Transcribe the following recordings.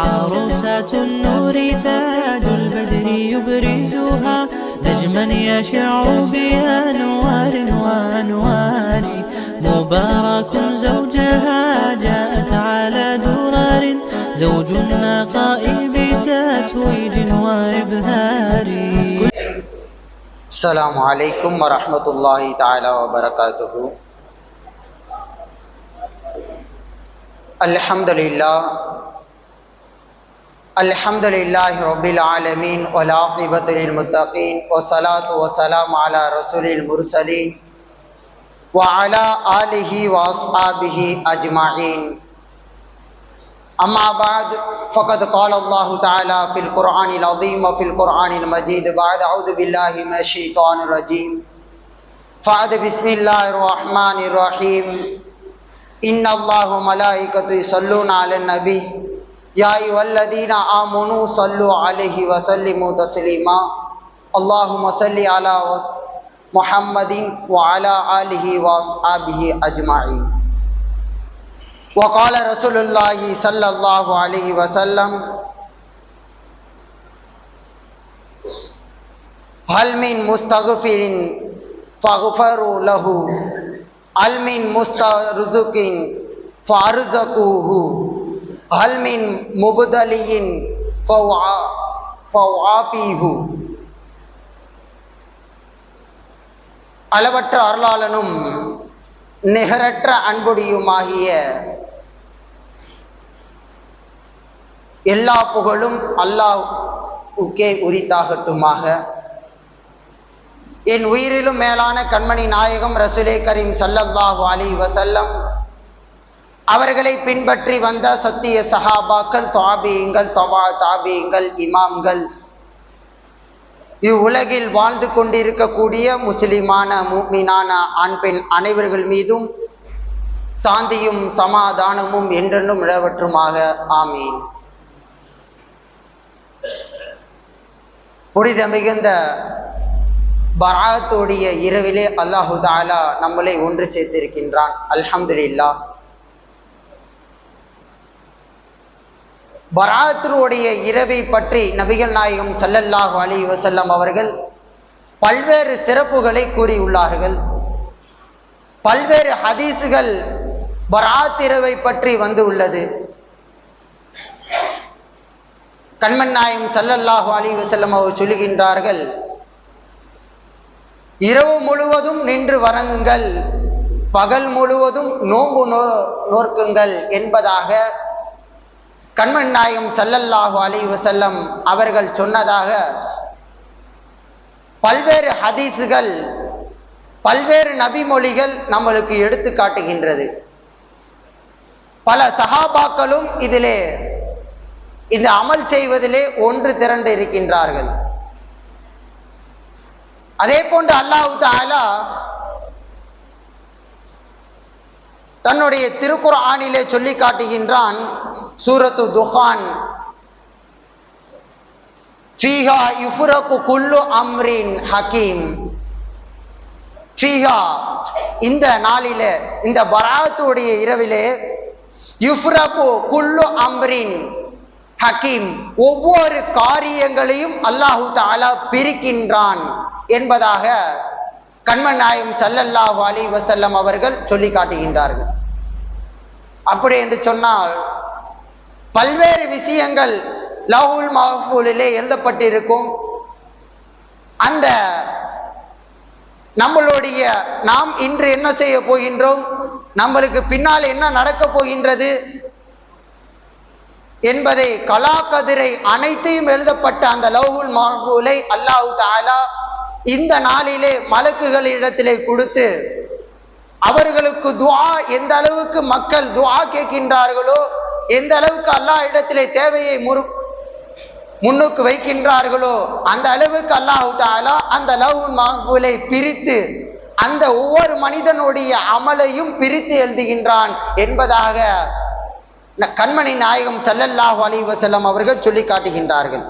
عروسة النور تاج البدر يبرزها. نجما يشع بأنوار وأنوار. مبارك زوجها جاءت على درر زوج النقاء بتتويج وإبهار. السلام عليكم ورحمة الله تعالى وبركاته. الحمد للہ الحمد للہ رب العالمین ولاقبۃ المطقین والصلاة والسلام علی رسول المرسلین وعلی آلہ واصحابہ اجمعین. اما بعد، فقد قال اللہ تعالی فی القرآن العظیم وفی القرآن المجید، بعد اعوذ باللہ من الشیطان الرجیم. فعد بسم اللہ الرحمن الرحیم. إن الله ملائكته يصلون على النبي يا أيها الذين آمنوا صلوا عليه وسلموا تسليما اللهم صل على محمد وعلى آله وأصحابه أجمعين وقال رسول الله صلى الله عليه وسلم هل من مستغفر فاغفروا له அல்மின் முஸ்தா முஸ்தருசுகின் ஃபருசகூஹு அல்மின் முபுதலியின் ஃபவாஃபீஹு அளவற்ற அருளாளனும் நிகரற்ற அன்புடியுமாகிய எல்லா புகழும் அல்லாஹ்வுக்கே உரித்தாகட்டுமாக. என் உயிரிலும் மேலான கண்மணி நாயகம் ரசுலே கரீம் சல்லல்லாஹு அலி வசல்லம் அவர்களை பின்பற்றி வந்த சத்திய சஹாபாக்கள் தாபியங்கள் தொபா தாபியங்கள் இமாம்கள் இவ்வுலகில் வாழ்ந்து கொண்டிருக்கக்கூடிய முஸ்லிமான மீனான ஆண் பெண் அனைவர்கள் மீதும் சாந்தியும் சமாதானமும் என்றென்றும் நிலவற்றுமாக. ஆமீன். புனித மிகுந்த பராத்துடைய இரவிலே அல்லாஹு தாலா நம்மளை ஒன்று சேர்த்திருக்கின்றான். அல்ஹம்துலில்லாஹ். பராத்துடைய இரவை பற்றி நபிகள் நாயகம் சல்லல்லாஹு அலி வசல்லம் அவர்கள் பல்வேறு சிறப்புகளை கூறியுள்ளார்கள். பல்வேறு ஹதீஸுகள் பராத் இரவை பற்றி வந்து உள்ளது. கண்மன் நாயகம் சல்லல்லாஹு அலி வசல்லம் அவர் சொல்லுகின்றார்கள் இரவு முழுவதும் நின்று வணங்குங்கள் பகல் முழுவதும் நோம்பு நோ நோர்க்குங்கள் என்பதாக கண்மன் நாயம் சல்லல்லாஹு அலைஹி வஸல்லம் அவர்கள் சொன்னதாக பல்வேறு ஹதீஸுகள் பல்வேறு நபிமொழிகள் நம்மளுக்கு எடுத்து காட்டுகின்றது. பல சஹாபாக்களும் இதிலே இந்த அமல் செய்வதிலே ஒன்று திரண்டு இருக்கின்றார்கள். அதே போன்று அல்லாஹு தாலா தன்னுடைய திருக்குர்ஆனிலே சொல்லி காட்டுகின்றான் சூரத்து துஹான். ஃபீஹா யுஃபுரகு குல்லு அம்ரின் ஹக்கீம் ஃபீஹா இந்த நாளில இந்த பராத்துடைய இரவிலே யுஃப்ரகு குல்லு அம்ரின் ஹக்கீம் ஒவ்வொரு காரியங்களையும் அல்லாஹு தாலா பிரிக்கின்றான் என்பதாக கண்மன் நாயம் சல்லல்லாஹ் அலி வசல்லம் அவர்கள் சொல்லி காட்டுகின்றார்கள் அப்படி என்று சொன்னால் பல்வேறு விஷயங்கள் லவுல் மஹூலிலே எழுதப்பட்டிருக்கும். அந்த நம்மளுடைய நாம் இன்று என்ன செய்ய போகின்றோம்? நம்மளுக்கு பின்னால் என்ன நடக்கப் போகின்றது? என்பதை கலாக்கதிரை அனைத்தையும் எழுதப்பட்ட அந்த லவ்ஹுல் மஹூலை அல்லாஹு தாலா இந்த நாளிலே மலக்குகளிடத்திலே கொடுத்து அவர்களுக்கு துவா எந்த அளவுக்கு மக்கள் துவா கேட்கின்றார்களோ எந்த அளவுக்கு அல்லாஹ் இடத்திலே தேவையை முறு முன்னுக்கு வைக்கின்றார்களோ அந்த அளவுக்கு அல்லாஹு தாலா அந்த லவ் மஹூலை பிரித்து அந்த ஒவ்வொரு மனிதனுடைய அமலையும் பிரித்து எழுதுகின்றான் என்பதாக கண்மணி நாயகம் சல்லல்லாஹு அலைஹி வஸல்லம் அவர்கள் சொல்லி காட்டுகின்றார்கள்.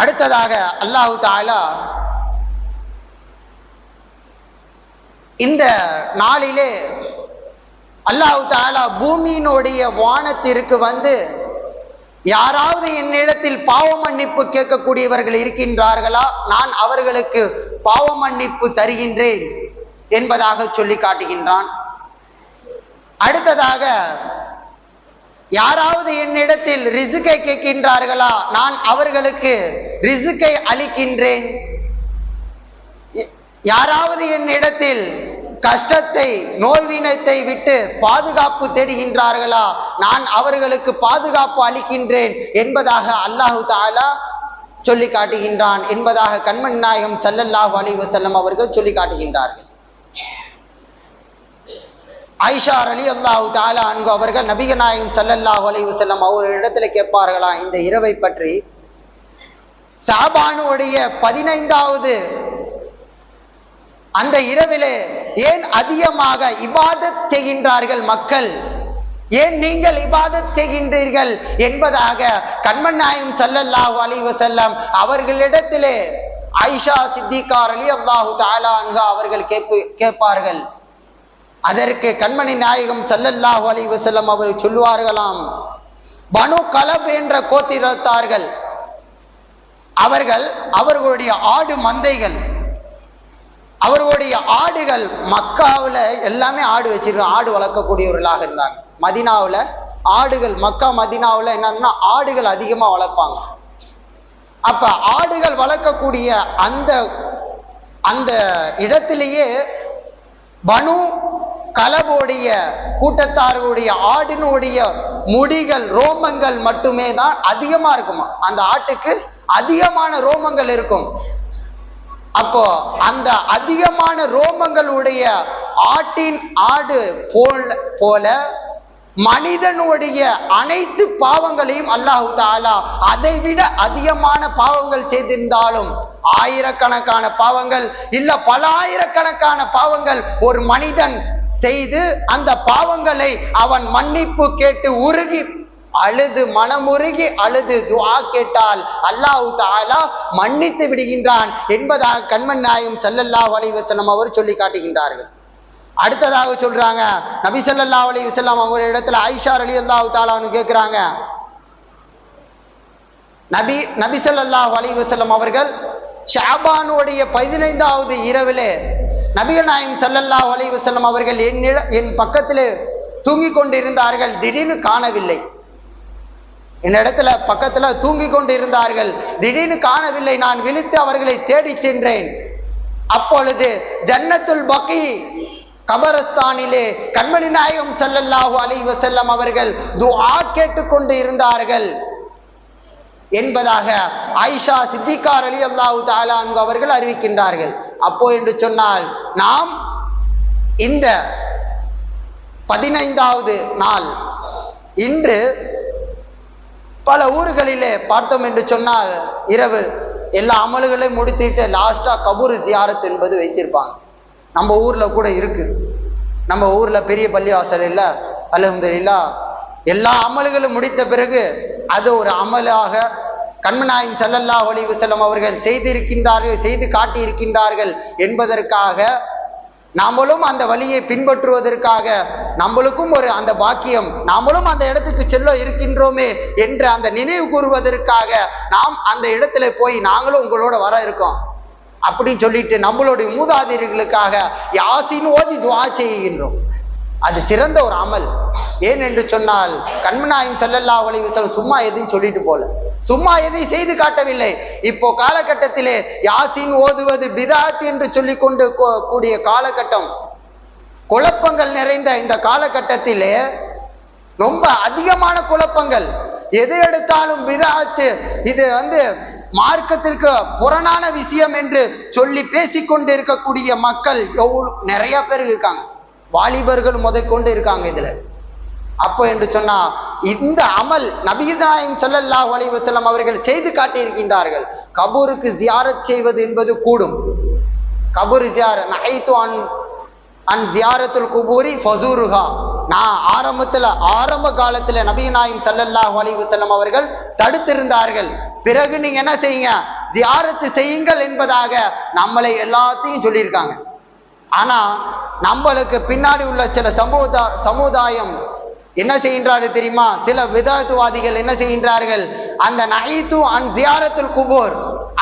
அடுத்ததாக அல்லாஹு தாலா இந்த நாளிலே அல்லாஹு தாலா பூமியினுடைய வானத்திற்கு வந்து யாராவது என்னிடத்தில் பாவ மன்னிப்பு கேட்கக்கூடியவர்கள் இருக்கின்றார்களா? நான் அவர்களுக்கு பாவ மன்னிப்பு தருகின்றேன் என்பதாக சொல்லி காட்டுகின்றான். அடுத்ததாக யாராவது என்னிடத்தில் ரிசுக்கை கேட்கின்றார்களா? நான் அவர்களுக்கு ரிசுக்கை அளிக்கின்றேன். யாராவது என்னிடத்தில் கஷ்டத்தை நோய்வினத்தை விட்டு பாதுகாப்பு தேடுகின்றார்களா? நான் அவர்களுக்கு பாதுகாப்பு அளிக்கின்றேன் என்பதாக அல்லாஹு தாலா சொல்லி காட்டுகின்றான் என்பதாக கண்மன் நாயகம் சல்லல்லாஹு அலி வசல்லம் அவர்கள் சொல்லி காட்டுகின்றார்கள் ஐஷா அலி அல்லாஹு தாலா அன்பு அவர்கள் நபிகநாயகம் சல்லல்லாஹ் ஸல்லல்லாஹு அலைஹி அவர்களிடத்துல கேட்பார்களா இந்த இரவை பற்றி? சாபானுடைய பதினைந்தாவது அந்த இரவிலே ஏன் அதிகமாக இபாதத் செய்கின்றார்கள் மக்கள்? ஏன் நீங்கள் இபாதத் செய்கின்றீர்கள் என்பதாக கண்மன் நாயம் ஸல்லல்லாஹு அலைஹி செல்லம் அவர்களிடத்திலே ஆயிஷா சித்திகார் அலி அல்லாஹு தாலா அன்கா அவர்கள் கேட்பு கேட்பார்கள். அதற்கு கண்மணி நாயகம் சல்லல்லாஹு அலி வசல்லம் அவர்கள் சொல்லுவார்களாம் பனு கலப் என்ற கோத்திரத்தார்கள் அவர்கள் அவர்களுடைய ஆடு மந்தைகள் அவர்களுடைய ஆடுகள் மக்காவில் எல்லாமே ஆடு வச்சிருக்காங்க ஆடு வளர்க்கக்கூடியவர்களாக இருந்தாங்க. மதினாவில் ஆடுகள் மக்கா மதினாவில் என்னன்னா ஆடுகள் அதிகமாக வளர்ப்பாங்க. அப்ப ஆடுகள் வளர்க்கக்கூடிய அந்த அந்த இடத்திலேயே பனு கலபோடைய கூட்டத்தாருடைய ஆடினுடைய முடிகள் ரோமங்கள் மட்டுமே தான் அதிகமா இருக்குமா? அந்த ஆட்டுக்கு அதிகமான ரோமங்கள் இருக்கும். அப்போ அந்த அதிகமான ரோமங்களுடைய ஆட்டின் ஆடு போல் போல மனிதனுடைய அனைத்து பாவங்களையும் அல்லாஹு தாலா அதை விட அதிகமான பாவங்கள் செய்திருந்தாலும் ஆயிரக்கணக்கான பாவங்கள் இல்ல பல ஆயிரக்கணக்கான பாவங்கள் ஒரு மனிதன் செய்து அந்த பாவங்களை அவன் மன்னிப்பு கேட்டு உருகி அழுது மனமுருகி அழுது துஆ கேட்டால் அல்லாஹு தாலா மன்னித்து விடுகின்றான் என்பதாக கண்மன் நாயம் ஸல்லல்லாஹு அலைஹி அவர் சொல்லி காட்டுகின்றார்கள். அடுத்ததாக சொல்றாங்க நபி ஸல்லல்லாஹு அலைஹி வஸல்லம் அவர் இடத்துல ஆயிஷா ரலியல்லாஹு தாலான்னு கேட்குறாங்க நபி நபி ஸல்லல்லாஹு அலி வசல்லம் அவர்கள் ஷாபானுடைய பதினைந்தாவது இரவிலே நபிகநாயம் நாயம் ஸல்லல்லாஹு செல்லும் அவர்கள் என்னிட என் பக்கத்திலே தூங்கி கொண்டிருந்தார்கள் திடீர்னு காணவில்லை. என்னிடத்துல பக்கத்துல தூங்கிக் கொண்டிருந்தார்கள் திடீர்னு காணவில்லை. நான் விழித்து அவர்களை தேடிச் சென்றேன். அப்பொழுது ஜன்னத்துல் பக்கி கபரஸ்தானிலே கண்மணி நாயகம் செல்லல்லாஹு அலைஹி வஸல்லம் அவர்கள் துஆ கேட்டுக்கொண்டு இருந்தார்கள். என்பதாக ஆயிஷா சித்திகார் அலி அல்லாஹு தாலா அங்கு அவர்கள் அறிவிக்கின்றார்கள். அப்போ என்று சொன்னால் நாம் இந்த பதினைந்தாவது நாள் இன்று பல ஊர்களிலே பார்த்தோம் என்று சொன்னால் இரவு எல்லா அமல்களையும் முடித்துட்டு லாஸ்ட்டாக கபூர் ஜியாரத் என்பது வைத்திருப்பாங்க. நம்ம ஊரில் கூட இருக்கு. நம்ம ஊரில் பெரிய பள்ளிவாசல் இல்லை அலமதுல்லா எல்லா அமல்களும் முடித்த பிறகு அது ஒரு அமலாக கண்மநாயகம் சல்லல்லா ஒளிவு செல்லும் அவர்கள் செய்திருக்கின்றார்கள் செய்து காட்டியிருக்கின்றார்கள் என்பதற்காக நாமளும் அந்த வழியை பின்பற்றுவதற்காக நம்மளுக்கும் ஒரு அந்த பாக்கியம் நாமளும் அந்த இடத்துக்கு செல்ல இருக்கின்றோமே என்று அந்த நினைவு கூறுவதற்காக நாம் அந்த இடத்துல போய் நாங்களும் உங்களோட வர இருக்கோம். அப்படின்னு சொல்லிட்டு நம்மளுடைய மூதாதையர்களுக்காக யாசின் ஓதி துவா செய்கின்றோம். அது சிறந்த ஒரு அமல். ஏன் என்று சொன்னால் கண்மநாயகம் செல்லல்லா அலைஹி வஸல்லம் சும்மா எதுன்னு சொல்லிட்டு போல. சும்மா எதையும் செய்து காட்டவில்லை. இப்போ காலகட்டத்திலே யாசின் ஓதுவது பிதாத் என்று சொல்லிக்கொண்டு கூடிய காலகட்டம். குழப்பங்கள் நிறைந்த இந்த காலகட்டத்திலே ரொம்ப அதிகமான குழப்பங்கள். எது எடுத்தாலும் பிதாத்து இது வந்து மார்க்கத்திற்கு புறனான விஷயம் என்று சொல்லி பேசிக்கொண்டு இருக்கக்கூடிய மக்கள் எவ்வளவு நிறைய பேர் இருக்காங்க. வாலிபர்கள் முதற்கொண்டு இருக்காங்க இதுல. அப்போ என்று சொன்னா இந்த அமல் நபிநாயகம் ஸல்லல்லாஹு அலைஹி செல்லம் அவர்கள் செய்து காட்டியிருக்கின்றார்கள். கபூருக்கு ஜியாரத் செய்வது என்பது கூடும். கபூர் ஜியார் நகைத்து அன் அன் ஜியாரத்துல் குபூரி ஃபசூருகா நான் ஆரம்பத்துல ஆரம்ப காலத்துல நபிநாயகம் ஸல்லல்லாஹு அலைஹி செல்லம் அவர்கள் தடுத்திருந்தார்கள். பிறகு நீங்க என்ன செய்யுங்க? ஜியாரத்து செய்யுங்கள் என்பதாக நம்மளை எல்லாத்தையும் சொல்லியிருக்காங்க. ஆனா நம்மளுக்கு பின்னாடி உள்ள சில சமுதா சமுதாயம் என்ன செய்கின்றார்கள் தெரியுமா? சில விதத்துவாதிகள் என்ன செய்கின்றார்கள்? அந்த நகைத்து அன் ஜியாரத்துல் குபோர்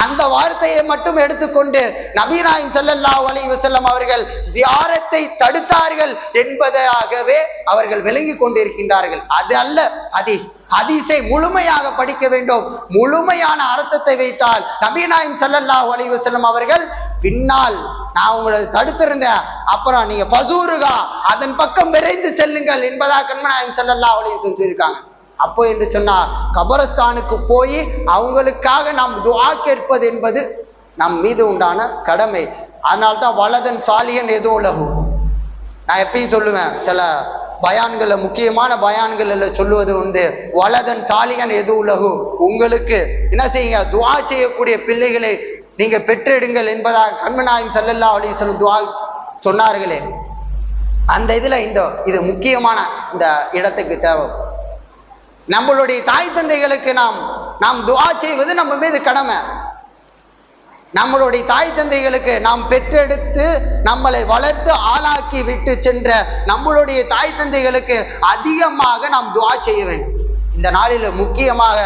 அந்த வார்த்தையை மட்டும் எடுத்துக்கொண்டு நபீனாயின் ஸல்லல்லாஹு அலி வசல்லம் அவர்கள் ஜியாரத்தை தடுத்தார்கள் என்பதாகவே அவர்கள் விளங்கி கொண்டிருக்கின்றார்கள். அது அல்ல ஹதீஸ். ஹதீஸை முழுமையாக படிக்க வேண்டும். முழுமையான அர்த்தத்தை வைத்தால் நபீனாயின் செல்லல்லா அலி வசல்லம் அவர்கள் பின்னால் நான் உங்களை தடுத்திருந்தேன். அப்புறம் நீங்க பசூருகா அதன் பக்கம் விரைந்து செல்லுங்கள் என்பதா கண்மநாயகம் செல்லல்லா அப்படின்னு சொல்லியிருக்காங்க. அப்போ என்று சொன்னார் கபரஸ்தானுக்கு போய் அவங்களுக்காக நாம் துவா கேட்பது என்பது நம் மீது உண்டான கடமை. அதனால்தான் வலதன் சாலியன் ஏதோ உலகு நான் எப்பயும் சொல்லுவேன் சில பயான்களை முக்கியமான பயான்களில் சொல்லுவது உண்டு. வலதன் சாலியன் எது உலகு உங்களுக்கு என்ன செய்யுங்க? துவா செய்யக்கூடிய பிள்ளைகளை நீங்க பெற்றெடுங்கள் என்பதாக கண்மநாயகம் செல்லல்லா அப்படின்னு சொல்லி துவா சொன்னார்களே. அந்த இதில் இந்த இது முக்கியமான இந்த இடத்துக்கு தேவை. நம்மளுடைய தாய் தந்தைகளுக்கு நாம் நாம் துவா செய்வது நம்ம மீது கடமை. நம்மளுடைய தாய் தந்தைகளுக்கு நாம் பெற்றெடுத்து நம்மளை வளர்த்து ஆளாக்கி விட்டு சென்ற நம்மளுடைய தாய் தந்தைகளுக்கு அதிகமாக நாம் துவா செய்ய வேண்டும். இந்த நாளில் முக்கியமாக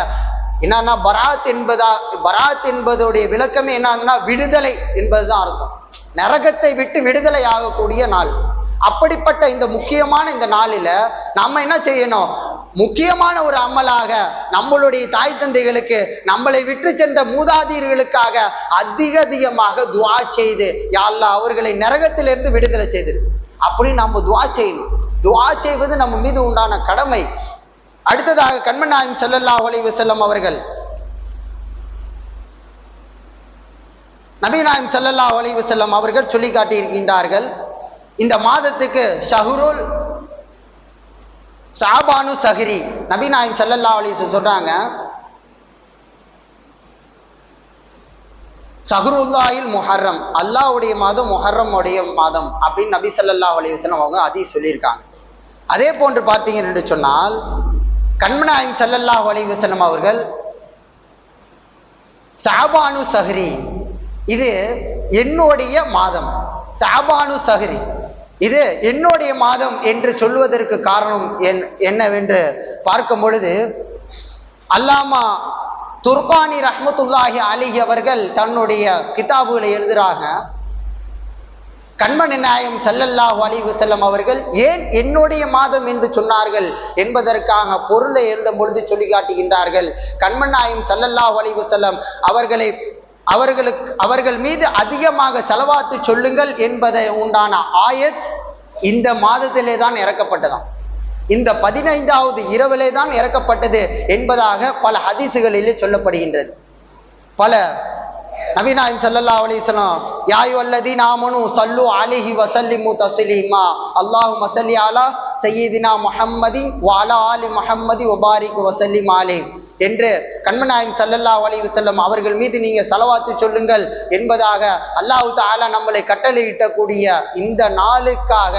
என்னன்னா பராத் என்பதா பராத் என்பதோடைய விளக்கமே என்னதுன்னா விடுதலை என்பதுதான் அர்த்தம். நரகத்தை விட்டு விடுதலை ஆகக்கூடிய நாள். அப்படிப்பட்ட இந்த முக்கியமான இந்த நாளில நம்ம என்ன செய்யணும்? முக்கியமான ஒரு அம்மலாக நம்மளுடைய தாய் தந்தைகளுக்கு நம்மளை விற்று சென்ற மூதாதீர்களுக்காக அதிக அதிகமாக துவா செய்து யாழ்லா அவர்களை நரகத்திலிருந்து விடுதலை செய்து. அப்படி நம்ம துவா செய்யணும். துவா செய்வது நம்ம மீது உண்டான கடமை. அடுத்ததாக கண்மநாயம் செல்லல்லா அலைஹி செல்லம் அவர்கள் நபீநாயம் சல்லல்லா ஒலைவு செல்லம் அவர்கள் சொல்லி காட்டியிருக்கின்றார்கள் இந்த மாதத்துக்கு ஷஹ்ருல் சாபானு சஹரி நபிநாயம் சல்லல்லா அலி சொல்கிறாங்க சொல்றாங்க சஹ்ருல்லாஹில் முஹர்ரம் அல்லாவுடைய மாதம் முஹர்ரம் உடைய மாதம் அப்படின்னு நபி ஸல்லல்லாஹு அலைஹி வஸல்லம் அவங்க அதையும் சொல்லியிருக்காங்க. அதே போன்று பார்த்தீங்க என்று சொன்னால் கண்மநாயம் ஸல்லல்லாஹு அலைஹி வஸல்லம் அவர்கள் சாபானு சஹரி இது என்னுடைய மாதம். சாபானு சஹரி. இது என்னுடைய மாதம் என்று சொல்வதற்கு காரணம் என் என்னவென்று பார்க்கும் பொழுது அல்லாமா துர்கானி ரஹ்மத்துல்லாஹி அலி அவர்கள் தன்னுடைய கிதாபுகளை எழுதுறாங்க. கண்மணி நாயம் சல்லல்லாஹ் அலி வசல்லம் அவர்கள் ஏன் என்னுடைய மாதம் என்று சொன்னார்கள் என்பதற்காக பொருளை எழுதும் பொழுது சொல்லி காட்டுகின்றார்கள் கண்மணி நாயம் ஸல்லல்லாஹு அலைஹி அவர்களை அவர்களுக்கு அவர்கள் மீது அதிகமாக செலவாத்து சொல்லுங்கள் என்பதை உண்டான ஆயத் இந்த மாதத்திலே தான் இறக்கப்பட்டதாம். இந்த பதினைந்தாவது இரவிலே தான் இறக்கப்பட்டது என்பதாக பல ஹதீசுகளிலே சொல்லப்படுகின்றது. பல நவீனாயம் ஸல்லல்லாஹு அலைஹி வஸல்லம் அல்லதி நாமனு சல்லு அலிஹி அலைஹி வஸல்லிமு தஸ்லீமா அல்லாஹும்ம ஸல்லி அலா சையீதினா முஹம்மதி வாலா அலி ஆலி முஹம்மதி வ பாரிக் வஸல்லிம் என்று கண்மநாயகம் சல்லல்லா அலைஹி செல்லும் அவர்கள் மீது நீங்க செலவாத்து சொல்லுங்கள் என்பதாக அல்லாஹு தாலா நம்மளை கட்டளையிட்டக்கூடிய இந்த நாளுக்காக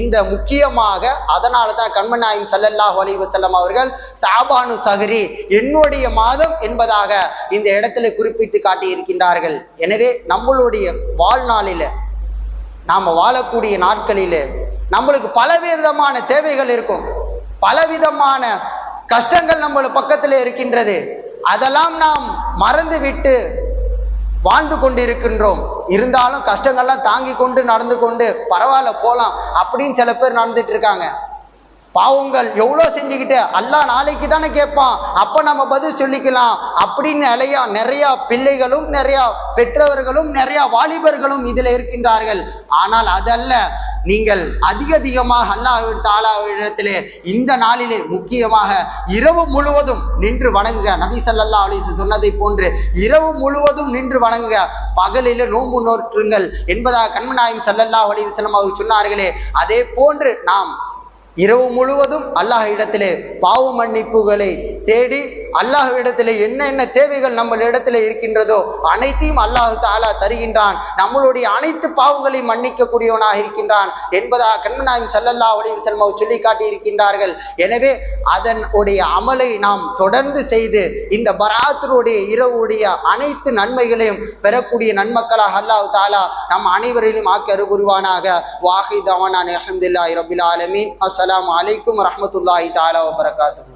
இந்த முக்கியமாக அதனால தான் கண்மநாயகம் ஸல்லல்லாஹு அலைஹி செல்லும் அவர்கள் சாபானு சஹரி என்னுடைய மாதம் என்பதாக இந்த இடத்துல குறிப்பிட்டு காட்டியிருக்கின்றார்கள். எனவே நம்மளுடைய வாழ்நாளில நாம வாழக்கூடிய நாட்களில் நம்மளுக்கு பலவிதமான தேவைகள் இருக்கும். பலவிதமான கஷ்டங்கள் நம்ம பக்கத்தில் இருக்கின்றது. அதெல்லாம் நாம் மறந்து விட்டு வாழ்ந்து கொண்டிருக்கின்றோம். இருந்தாலும் கஷ்டங்கள்லாம் தாங்கி கொண்டு நடந்து கொண்டு பரவாயில்ல போகலாம் அப்படின்னு சில பேர் நடந்துட்டு இருக்காங்க. பாவங்கள் எவ்வளோ செஞ்சுக்கிட்டு அல்லா நாளைக்கு தானே கேட்பான். அப்போ நம்ம பதில் சொல்லிக்கலாம் அப்படின்னு நிறையா நிறையா பிள்ளைகளும் நிறையா பெற்றவர்களும் நிறையா வாலிபர்களும் இதில் இருக்கின்றார்கள். ஆனால் அதல்ல நீங்கள் அதிக அதிகமாக அல்லாஹ் தாலாவிடத்திலே இந்த நாளிலே முக்கியமாக இரவு முழுவதும் நின்று வணங்குக. நபி சல்லா அலிசு சொன்னதை போன்று இரவு முழுவதும் நின்று வணங்குக. பகலில நோன்பு நோற்றுங்கள் என்பதாக கண்மநாயம் சல்லல்லா அலைஹி அவர் சொன்னார்களே அதே போன்று நாம் இரவு முழுவதும் அல்லாஹ் இடத்திலே பாவ மன்னிப்புகளை தேடி அல்லாஹ்விடத்தில் என்னென்ன தேவைகள் நம்ம இடத்துல இருக்கின்றதோ அனைத்தையும் அல்லாஹ் தாலா தருகின்றான். நம்மளுடைய அனைத்து பாவங்களையும் மன்னிக்கக்கூடியவனாக இருக்கின்றான் என்பதாக கண்மநாயகம் சல்லல்லா அலைஹி வஸல்லம் சொல்லி காட்டி இருக்கின்றார்கள் எனவே அதனுடைய அமலை நாம் தொடர்ந்து செய்து இந்த பராத்தருடைய இரவுடைய அனைத்து நன்மைகளையும் பெறக்கூடிய நன்மக்களாக அல்லாஹ் தாலா நம் அனைவரையும் ஆக்கி அருகுருவானாக வாஹி தவானான் அஹமதுல்லாஹி ரபில் ஆலமீன். அஸ்லாம் அலைக்கும் வரஹ்மத்துல்லாஹி தாலா வபரகாத்துஹு